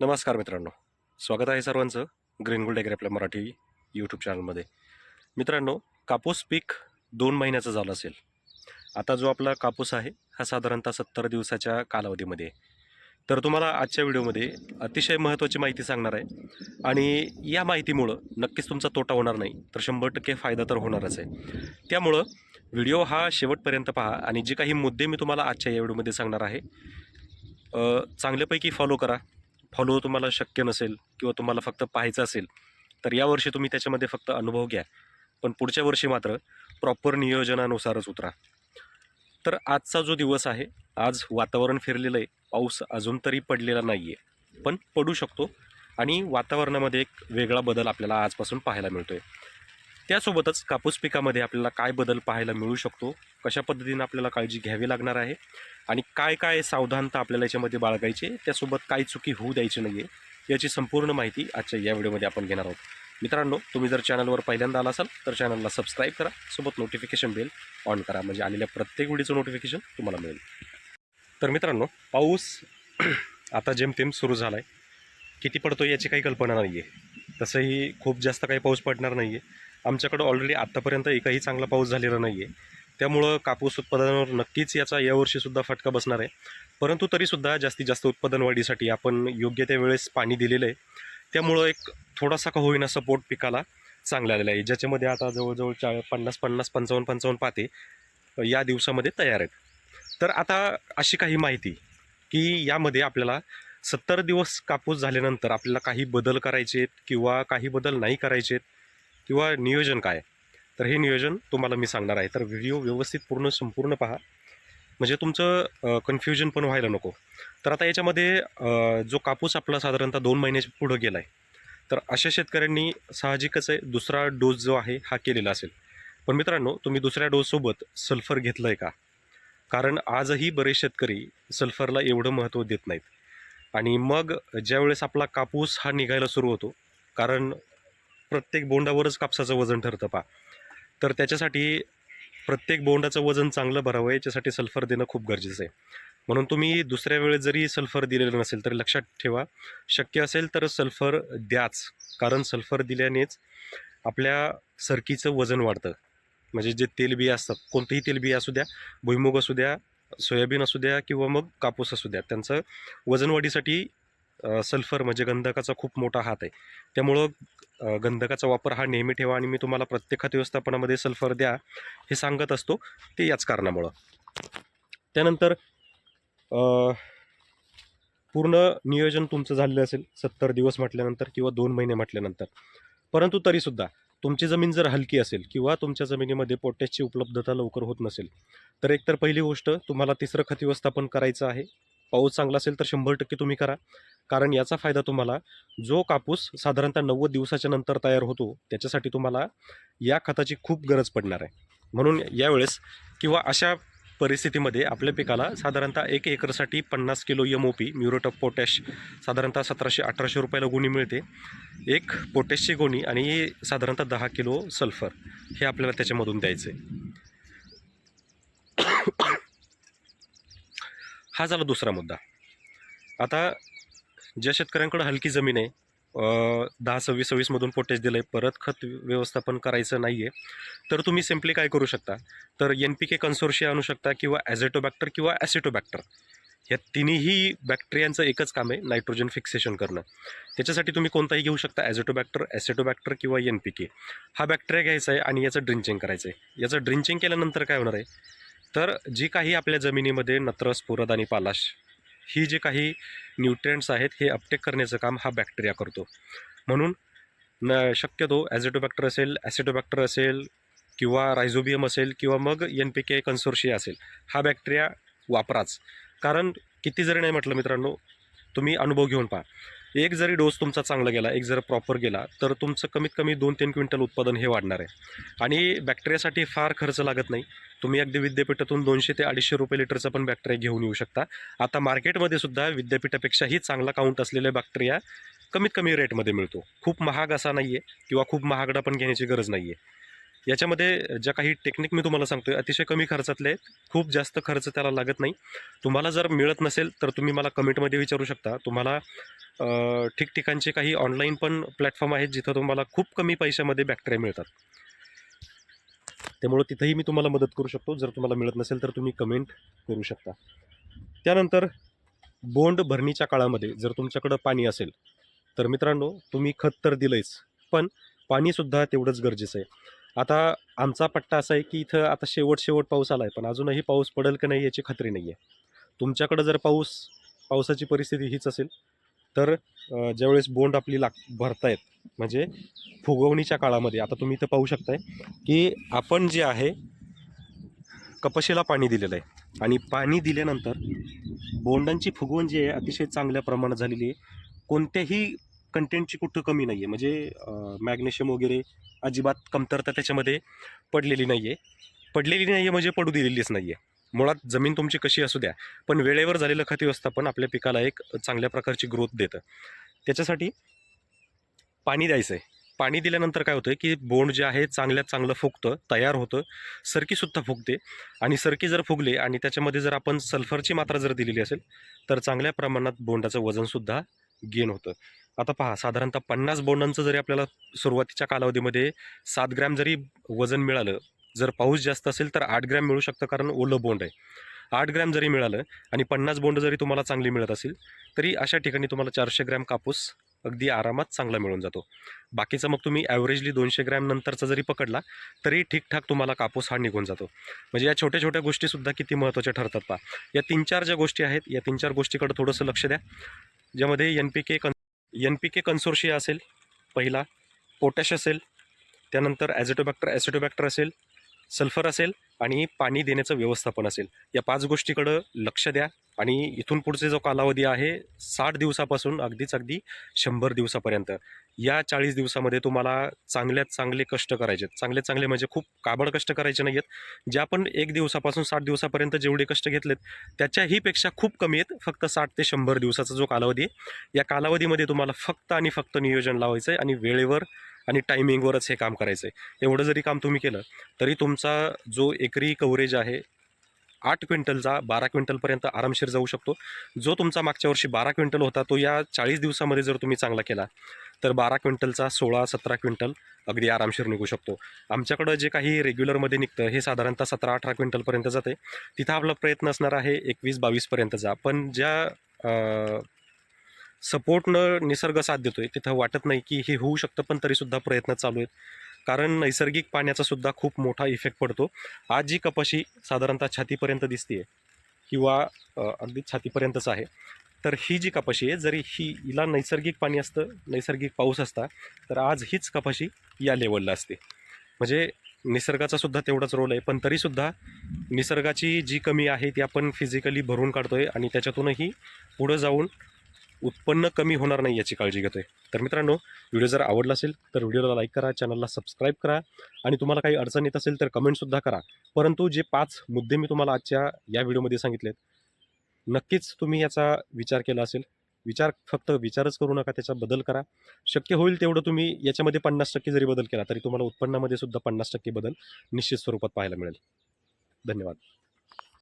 नमस्कार मित्रांनो. स्वागत आहे सर्वांचं ग्रीन गोल्ड एग्री आपल्या मराठी यूट्यूब चॅनलमध्ये मित्रांनो कापूस पीक दोन महिन्याचं झालं असेल. आता जो आपला कापूस आहे हा साधारणतः सत्तर दिवसाच्या कालावधीमध्ये तर तुम्हाला आजच्या व्हिडिओमध्ये अतिशय महत्त्वाची माहिती सांगणार आहे. आणि या माहितीमुळं नक्कीच तुमचा तोटा होणार नाही तर शंभर टक्के फायदा तर होणारच आहे. त्यामुळं व्हिडिओ हा शेवटपर्यंत पहा आणि जे काही मुद्दे मी तुम्हाला आजच्या या व्हिडिओमध्ये सांगणार आहे चांगल्यापैकी फॉलो करा. फॉलो तुम्हाला शक्य नसेल किंवा तुम्हाला फक्त पाहायचं असेल तर यावर्षी तुम्ही त्याच्यामध्ये फक्त अनुभव घ्या. पण पुढच्या वर्षी मात्र प्रॉपर नियोजनानुसारच उतरा. तर आजचा जो दिवस आहे आज वातावरण फिरलेलं आहे. पाऊस अजून तरी पडलेला नाही आहे पण पडू शकतो. आणि वातावरणामध्ये एक वेगळा बदल आपल्याला आजपासून पाहायला मिळतो आहे त्यासोबतच कापूस पिकामध्ये आपल्याला काय बदल पाहायला मिळू शकतो? कशा पद्धतीनं आपल्याला काळजी घ्यावी लागणार आहे? आणि काय काय सावधानता आपल्याला याच्यामध्ये बाळगायची आहे, त्यासोबत काय चुकी होऊ द्यायची नाही आहे याची संपूर्ण माहिती आजच्या या व्हिडिओमध्ये आपण घेणार आहोत. मित्रांनो तुम्ही जर चॅनलवर पहिल्यांदा आला असाल तर चॅनलला सबस्क्राईब करा. सोबत नोटिफिकेशन बेल ऑन करा. म्हणजे आलेल्या प्रत्येक व्हिडिओचं नोटिफिकेशन तुम्हाला मिळेल. तर मित्रांनो पाऊस आता जेमतेम सुरू झाला आहे किती पडतो याची काही कल्पना नाही आहे तसंही खूप जास्त काही पाऊस पडणार नाही आहे आमच्याकडं ऑलरेडी आत्तापर्यंत एकही चांगला पाऊस झालेला नाही आहे त्यामुळं कापूस उत्पादनावर नक्कीच याचा यावर्षीसुद्धा फटका बसणार आहे. परंतु तरीसुद्धा जास्तीत जास्त उत्पादन वाढीसाठी आपण योग्य त्या वेळेस पाणी दिलेलं आहे. त्यामुळं एक थोडासा का होईना सपोर्ट पिकाला चांगला आलेला आहे. ज्याच्यामध्ये आता जवळजवळ चा पन्नास पन्नास पंचावन्न पंचावन्न पाते या दिवसामध्ये तयार आहेत. तर आता अशी काही माहिती की यामध्ये आपल्याला सत्तर दिवस कापूस झाल्यानंतर आपल्याला काही बदल करायचे आहेत किंवा काही बदल नाही करायचे आहेत किंवा नियोजन काय? तर हे नियोजन तुम्हाला मी सांगणार आहे. तर व्हिडिओ व्यवस्थित पूर्ण संपूर्ण पहा. म्हणजे तुमचं कन्फ्युजन पण व्हायला नको. तर आता याच्यामध्ये जो कापूस आपला साधारणतः दोन महिन्याच्या पुढं गेला आहे तर अशा शेतकऱ्यांनी साहजिकच आहे दुसरा डोस जो आहे हा केलेला असेल. पण मित्रांनो तुम्ही दुसऱ्या डोससोबत सल्फर घेतलं आहे का? कारण आजही बरेच शेतकरी सल्फरला एवढं महत्त्व देत नाहीत. आणि मग ज्यावेळेस आपला कापूस हा निघायला सुरू होतो कारण प्रत्येक बोंडावरच कापसाचं वजन ठरतं पा तर त्याच्यासाठी प्रत्येक बोंडाचं वजन चांगलं भरावं याच्यासाठी सल्फर देणं खूप गरजेचं आहे. म्हणून तुम्ही दुसऱ्या वेळेस जरी सल्फर दिलेलं नसेल तर लक्षात ठेवा. शक्य असेल तर सल्फर द्याच कारण सल्फर दिल्यानेच आपल्या सरकीचं वजन वाढतं. म्हणजे जे तेलबिया असतात कोणतंही तेलबिया असू द्या भुईमुग असू द्या सोयाबीन असू द्या किंवा मग कापूस असू द्या त्यांचं वजन वाढीसाठी सल्फर म्हणजे गंधकाचा खूप मोठा हात आहे. त्यामुळं गंधकाचा वापर हा नेहमी ठेवा आणि मी तुम्हाला प्रत्येक खत व्यवस्थापनामध्ये सल्फर द्या हे सांगत असतो ते याच कारणामुळं. त्यानंतर पूर्ण नियोजन तुमचं झालेलं असेल सत्तर दिवस म्हटल्यानंतर किंवा दोन महिने म्हटल्यानंतर. परंतु तरीसुद्धा तुमची जमीन जर हलकी असेल किंवा तुमच्या जमिनीमध्ये पोटॅशची उपलब्धता लवकर होत नसेल तर एकतर पहिली गोष्ट तुम्हाला तिसरं खत व्यवस्थापन करायचं आहे. पाऊस चांगला असेल तर शंभर टक्के तुम्ही करा. कारण याचा फायदा तुम्हाला जो कापूस साधारणतः नव्वद दिवसाच्या नंतर तयार होतो त्याच्यासाठी तुम्हाला या खताची खूप गरज पडणार आहे. म्हणून यावेळेस किंवा अशा परिस्थितीमध्ये आपल्या पिकाला साधारणतः एक एकरसाठी पन्नास kilo M O P muriate of potash साधारणतः सतराशे अठराशे रुपयाला गुणी मिळते. एक पोटॅशची गोणी आणि साधारणतः दहा किलो सल्फर हे आपल्याला त्याच्यामधून द्यायचं आहे हा झाला दुसरा मुद्दा. आता ज्या शेतकऱ्यांकडे हलकी जमीन आहे दहा सव्वीस सव्वीसमधून पोटेज दिलं आहे परत खत व्यवस्थापन करायचं नाही आहे तर तुम्ही सिम्पली काय करू शकता? तर एन पी के कन्सोर्शिया आणू शकता किंवा ॲझेटोबॅक्टर किंवा ॲसिटोबॅक्टर या तिन्ही बॅक्टेरियांचं एकच काम आहे नायट्रोजन फिक्सेशन करणं. त्याच्यासाठी तुम्ही कोणताही घेऊ शकता ॲझेटोबॅक्टर ॲसिटोबॅक्टर किंवा एन पी के हा बॅक्टेरिया घ्यायचा आहे आणि याचं ड्रिंचिंग करायचं आहे. याचं ड्रिंचिंग केल्यानंतर काय होणार आहे? तर जी काही आपल्या जमिनीमध्ये नत्र स्फुरद आणि पालाश ही जी काही न्यूट्रियंट्स आहेत हे अपटेक करण्याचं काम हा बॅक्टेरिया करतो. म्हणून न शक्यतो ॲझेटोबॅक्टर असेल ॲसिटोबॅक्टर असेल किंवा रायझोबियम असेल किंवा मग एन पी के कन्सोर्शिया असेल हा बॅक्टेरिया वापराच. कारण किती जरी नाही म्हटलं मित्रांनो तुम्ही अनुभव घेऊन पहा. एक जरी डोस तुमचा चांगला गेला एक जर प्रॉपर गेला तर तुमचं कमीत कमी दोन तीन क्विंटल उत्पादन हे वाढणार आहे. आणि बॅक्टेरियासाठी फार खर्च लागत नाही. तुम्ही अगदी विद्यापीठातून दोनशे ते अडीचशे रुपये लिटरचा पण बॅक्टेरिया घेऊन येऊ शकता. आता मार्केटमध्ये सुद्धा विद्यापीठापेक्षाही चांगला काउंट असलेल्या बॅक्टेरिया कमीत कमी रेटमध्ये मिळतो. खूप महाग असा नाही आहे किंवा खूप महागडा पण घेण्याची गरज नाही आहे याच्यामध्ये ज्या काही टेक्निक मी तुम्हाला सांगतोय अतिशय कमी खर्चातले आहेत. खूप जास्त खर्च त्याला लागत नाही. तुम्हाला जर मिळत नसेल तर तुम्ही मला कमेंटमध्ये विचारू शकता. तुम्हाला ठिकठिकाणचे काही ऑनलाईन पण प्लॅटफॉर्म आहेत जिथं तुम्हाला खूप कमी पैशामध्ये बॅक्टेरिया मिळतात. त्यामुळं तिथंही मी तुम्हाला मदत करू शकतो. जर तुम्हाला मिळत नसेल तर तुम्ही कमेंट करू शकता. त्यानंतर बोंड भरणीच्या काळामध्ये जर तुमच्याकडं पाणी असेल तर मित्रांनो तुम्ही खत तर दिलंयच पण पाणीसुद्धा तेवढंच गरजेचं आहे. आता आमचा पट्टा असा आहे की इथं आता शेवट शेवट पाऊस आला आहे पण अजूनही पाऊस पडेल का नाही याची खात्री नाही आहे तुमच्याकडं जर पाऊस पावसाची परिस्थिती हीच असेल तर ज्यावेळेस बोंड आपली लाग भरतायत म्हणजे फुगवणीच्या काळामध्ये आता तुम्ही इथं पाहू शकताय की आपण जे आहे कपाशीला पाणी दिलेलं आहे. आणि पाणी दिल्यानंतर बोंडांची फुगवण जी आहे अतिशय चांगल्या प्रमाणात झालेली आहे. कोणत्याही कंटेंटची कुठं कमी नाही आहे म्हणजे मॅग्नेशियम वगैरे अजिबात कमतरता त्याच्यामध्ये पडलेली नाही आहे पडलेली नाही आहे म्हणजे पडू दिलेलीच नाही आहे मुळात जमीन तुमची कशी असू द्या पण वेळेवर झालेलं खत व्यवस्थापन आपल्या पिकाला एक चांगल्या प्रकारची ग्रोथ देतं. त्याच्यासाठी पाणी द्यायचं आहे पाणी दिल्यानंतर काय होतं की बोंड जे आहे चांगल्यात चांगलं फुगतं तयार होतं सरकीसुद्धा फुगते. आणि सरकी जर फुगले आणि त्याच्यामध्ये जर आपण सल्फरची मात्रा जर दिलेली असेल तर चांगल्या प्रमाणात बोंडाचं वजनसुद्धा गेन होतं. आता पहा साधारणतः पन्नास बोंडांचं जरी आपल्याला सुरुवातीच्या कालावधीमध्ये सात ग्रॅम जरी वजन मिळालं जर पाऊस जास्त असेल तर आठ ग्रॅम मिळू शकतं कारण ओलं बोंड आहे. आठ ग्रॅम जरी मिळालं आणि पन्नास बोंड जरी तुम्हाला चांगली मिळत असेल तरी अशा ठिकाणी तुम्हाला चारशे ग्रॅम कापूस अगदी आरामात चांगला मिळून जातो. बाकीचा मग तुम्ही ॲव्हरेजली दोनशे ग्रॅम नंतरचा जरी पकडला तरी ठीकठाक तुम्हाला कापूस हा निघून जातो. म्हणजे या छोट्या छोट्या गोष्टीसुद्धा किती महत्त्वाच्या ठरतात पहा. या तीन चार ज्या गोष्टी आहेत या तीन चार गोष्टीकडे थोडंसं लक्ष द्या. ज्यामध्ये एन पी के कन एन पी के कन्सोर्शिया असेल पहिला. पोटॅश असेल त्यानंतर ॲझिटोबॅक्टर ॲसिटोबॅक्टर असेल सल्फर असेल आणि पाणी देण्याचं व्यवस्थापन असेल. या पाच गोष्टीकडं लक्ष द्या आणि इथून पुढचे जो कालावधी आहे साठ दिवसापासून अगदीच अगदी शंभर दिवसापर्यंत. या चाळीस दिवसामध्ये तुम्हाला चांगल्यात चांगले कष्ट करायचे आहेत. चांगले चांगले म्हणजे खूप काबड कष्ट करायचे नाही आहेत ज्या आपण एक दिवसापासून साठ दिवसापर्यंत जेवढे कष्ट घेतलेत त्याच्याही पेक्षा खूप कमी आहेत. फक्त साठ ते शंभर दिवसाचा जो कालावधी आहे या कालावधीमध्ये तुम्हाला फक्त आणि फक्त नियोजन लावायचं आहे आणि वेळेवर आणि टायमिंगवरच हे काम करायचं आहे एवढं जरी काम तुम्ही केलं तरी तुमचा जो एकरी कव्हरेज आहे आठ क्विंटलचा बारा क्विंटलपर्यंत आरामशीर जाऊ शकतो. जो तुमचा मागच्या वर्षी बारा क्विंटल होता तो या चाळीस दिवसामध्ये जर तुम्ही चांगला केला तर बारा क्विंटलचा सोळा सतरा क्विंटल अगदी आरामशीर निघू शकतो. आमच्याकडं जे काही रेग्युलरमध्ये निघतं हे साधारणतः सतरा अठरा क्विंटलपर्यंत जाते. तिथं आपला प्रयत्न असणार आहे एकवीस बावीसपर्यंतचा पण ज्या सपोर्टनं निसर्ग साथ देतोय. तिथं वाटत नाही की हे होऊ शकतं पण तरीसुद्धा प्रयत्न चालू आहेत. कारण नैसर्गिक पाण्याचा सुद्धा खूप मोठा इफेक्ट पडतो. आज जी कपाशी साधारणतः छातीपर्यंत दिसते किंवा अगदी छातीपर्यंतच आहे तर ही जी कपाशी आहे जरी ही हिला नैसर्गिक पाणी असतं नैसर्गिक पाऊस असता तर आज हीच कपाशी या लेवलला असते. म्हणजे निसर्गाचा सुद्धा तेवढाच रोल आहे पण तरीसुद्धा निसर्गाची जी कमी आहे ती आपण फिजिकली भरून काढतोय आणि त्याच्यातूनही पुढं जाऊन उत्पन्न कमी होणार नाही याची काळजी घेतोय. तर मित्रांनो व्हिडिओ जर आवडला असेल तर व्हिडिओला लाईक करा चॅनलला सबस्क्राईब करा आणि तुम्हाला काही अडचण येत असेल तर कमेंटसुद्धा करा. परंतु जे पाच मुद्दे मी तुम्हाला आजच्या या व्हिडिओमध्ये सांगितलेत नक्कीच तुम्ही याचा विचार केला असेल. विचार फक्त विचारच करू नका त्याचा बदल करा. शक्य होईल तेवढं तुम्ही याच्यामध्ये पन्नास टक्के जरी बदल केला तरी तुम्हाला उत्पन्नामध्ये सुद्धा पन्नास टक्के बदल निश्चित स्वरूपात पाहायला मिळेल. धन्यवाद.